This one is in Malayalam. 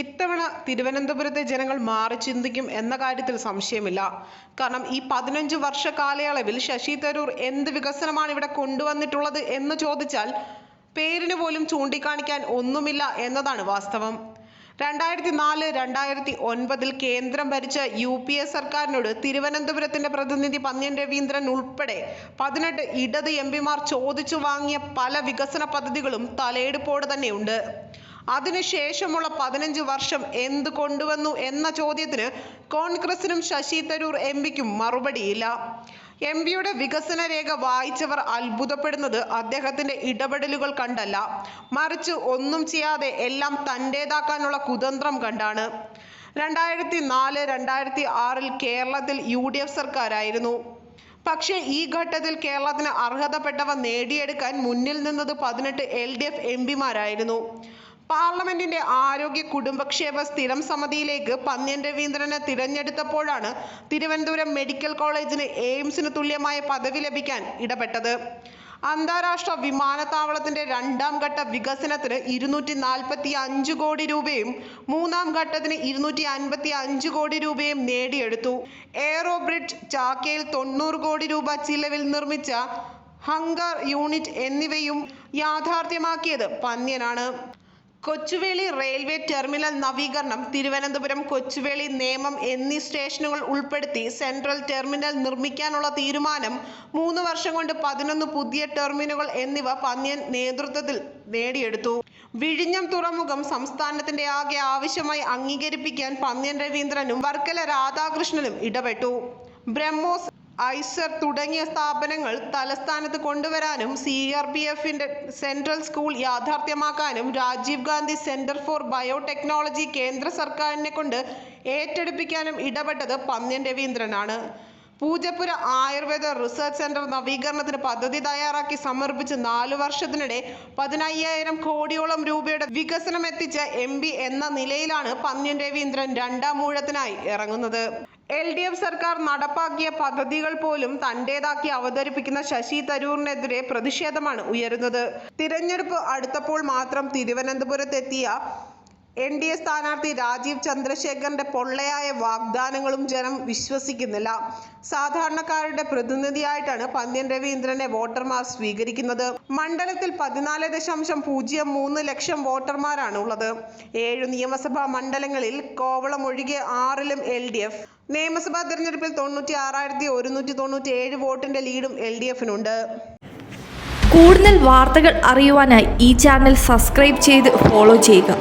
ഇത്തവണ തിരുവനന്തപുരത്തെ ജനങ്ങൾ മാറി ചിന്തിക്കും എന്ന കാര്യത്തിൽ സംശയമില്ല. കാരണം ഈ പതിനഞ്ച് വർഷ കാലയളവിൽ ശശി തരൂർ എന്ത് വികസനമാണ് ഇവിടെ കൊണ്ടുവന്നിട്ടുള്ളത് എന്ന് ചോദിച്ചാൽ പേരിന് പോലും ചൂണ്ടിക്കാണിക്കാൻ ഒന്നുമില്ല എന്നതാണ് വാസ്തവം. രണ്ടായിരത്തി നാല് രണ്ടായിരത്തി ഒൻപതിൽ കേന്ദ്രം ഭരിച്ച യു പി എ സർക്കാരിനോട് തിരുവനന്തപുരത്തിന്റെ പ്രതിനിധി പന്ന്യൻ രവീന്ദ്രൻ ഉൾപ്പെടെ പതിനെട്ട് ഇടത് എം പിമാർ ചോദിച്ചു വാങ്ങിയ പല വികസന പദ്ധതികളും തലയെടുപ്പോടെ തന്നെയുണ്ട്. അതിനുശേഷമുള്ള പതിനഞ്ച് വർഷം എന്ത് കൊണ്ടുവന്നു എന്ന ചോദ്യത്തിന് കോൺഗ്രസിനും ശശി തരൂർ എം പിക്കും മറുപടിയില്ല. എം പിയുടെ വികസന രേഖ വായിച്ചവർ അത്ഭുതപ്പെടുന്നത് അദ്ദേഹത്തിന്റെ ഇടപെടലുകൾ കണ്ടല്ല. മറിച്ച് ഒന്നും ചെയ്യാതെ എല്ലാം തന്റേതാക്കാനുള്ള കുതന്ത്രം കണ്ടാണ്. രണ്ടായിരത്തി നാല് രണ്ടായിരത്തി ആറിൽ കേരളത്തിൽ യു ഡി എഫ് സർക്കാരായിരുന്നു. പക്ഷേ ഈ ഘട്ടത്തിൽ കേരളത്തിന് അർഹതപ്പെട്ടവ നേടിയെടുക്കാൻ മുന്നിൽ നിന്നത് പതിനെട്ട് എൽ ഡി എഫ് എം പിമാരായിരുന്നു. പാർലമെന്റിന്റെ ആരോഗ്യ കുടുംബക്ഷേമ സ്ഥിരം സമിതിയിലേക്ക് പന്ന്യൻ രവീന്ദ്രനെ തിരഞ്ഞെടുത്തപ്പോഴാണ് തിരുവനന്തപുരം മെഡിക്കൽ കോളേജിന് എയിംസിന് തുല്യമായ പദവി ലഭിക്കാൻ ഇടപെട്ടത്. അന്താരാഷ്ട്ര വിമാനത്താവളത്തിന്റെ രണ്ടാം ഘട്ട വികസനത്തിന് ഇരുന്നൂറ്റി നാൽപ്പത്തി അഞ്ച് കോടി രൂപയും മൂന്നാം ഘട്ടത്തിന് ഇരുന്നൂറ്റി അൻപത്തി അഞ്ച് കോടി രൂപയും നേടിയെടുത്തു. എയറോ ബ്രിഡ്ജ് ചാക്കയിൽ തൊണ്ണൂറ് കോടി രൂപ ചിലവിൽ നിർമ്മിച്ച ഹങ്കർ യൂണിറ്റ് എന്നിവയും യാഥാർത്ഥ്യമാക്കിയത് പന്ന്യനാണ്. കൊച്ചുവേളി റെയിൽവേ ടെർമിനൽ നവീകരണം തിരുവനന്തപുരം കൊച്ചുവേളി നേമം എന്നീ സ്റ്റേഷനുകൾ ഉൾപ്പെടുത്തി സെൻട്രൽ ടെർമിനൽ നിർമ്മിക്കാനുള്ള തീരുമാനം മൂന്ന് വർഷം കൊണ്ട് പതിനൊന്ന് പുതിയ ടെർമിനുകൾ എന്നിവ പന്ന്യൻ നേതൃത്വത്തിൽ നേടിയെടുത്തു. വിഴിഞ്ഞം തുറമുഖം സംസ്ഥാനത്തിന്റെ ആകെ ആവശ്യമായി അംഗീകരിപ്പിക്കാൻ പന്ന്യൻ രവീന്ദ്രനും വർക്കല രാധാകൃഷ്ണനും ഇടപെട്ടു. ബ്രഹ്മോസ് ഐസർ തുടങ്ങിയ സ്ഥാപനങ്ങൾ തലസ്ഥാനത്ത് കൊണ്ടുവരാനും സി ആർ പി എഫിന്റെ central school യാഥാർത്ഥ്യമാക്കാനും Rajiv Gandhi centre for biotechnology കേന്ദ്ര സർക്കാരിനെ കൊണ്ട് ഏറ്റെടുപ്പിക്കാനും ഇടപെട്ടത് പന്ന്യൻ രവീന്ദ്രനാണ്. പൂജപ്പുര ആയുർവേദ റിസർച്ച് സെന്റർ നവീകരണത്തിന് പദ്ധതി തയ്യാറാക്കി സമർപ്പിച്ച് നാലു വർഷത്തിനിടെ പതിനയ്യായിരം കോടിയോളം രൂപയുടെ വികസനം എത്തിച്ച എം എന്ന നിലയിലാണ് പന്ന്യൻ രവീന്ദ്രൻ രണ്ടാം ഊഴത്തിനായി ഇറങ്ങുന്നത്. എൽ ഡി എഫ് സർക്കാർ നടപ്പാക്കിയ പദ്ധതികൾ പോലും തന്റേതാക്കി അവതരിപ്പിക്കുന്ന ശശി തരൂറിനെതിരെ പ്രതിഷേധമാണ് ഉയരുന്നത്. തിരഞ്ഞെടുപ്പ് അടുത്തപ്പോൾ മാത്രം തിരുവനന്തപുരത്തെത്തിയ എൻ ഡി എ സ്ഥാനാർത്ഥി രാജീവ് ചന്ദ്രശേഖറിന്റെ പൊള്ളയായ വാഗ്ദാനങ്ങളും ജനം വിശ്വസിക്കുന്നില്ല. സാധാരണക്കാരുടെ പ്രതിനിധിയായിട്ടാണ് പന്ന്യൻ രവീന്ദ്രനെ വോട്ടർമാർ സ്വീകരിക്കുന്നത്. മണ്ഡലത്തിൽ പതിനാല് ദശാംശം പൂജ്യം മൂന്ന് ലക്ഷം വോട്ടർമാരാണ് ഉള്ളത്. ഏഴ് നിയമസഭാ മണ്ഡലങ്ങളിൽ കോവളം ഒഴികെ ആറിലും എൽ ഡി എഫ്. നിയമസഭാ തെരഞ്ഞെടുപ്പിൽ തൊണ്ണൂറ്റി ആറായിരത്തി ഒരുന്നൂറ്റി തൊണ്ണൂറ്റി ഏഴ് വോട്ടിന്റെ ലീഡും എൽ ഡി എഫിനുണ്ട്. കൂടുതൽ വാർത്തകൾ അറിയുവാനായി ഈ ചാനൽ സബ്സ്ക്രൈബ് ചെയ്ത് ഫോളോ ചെയ്യുക.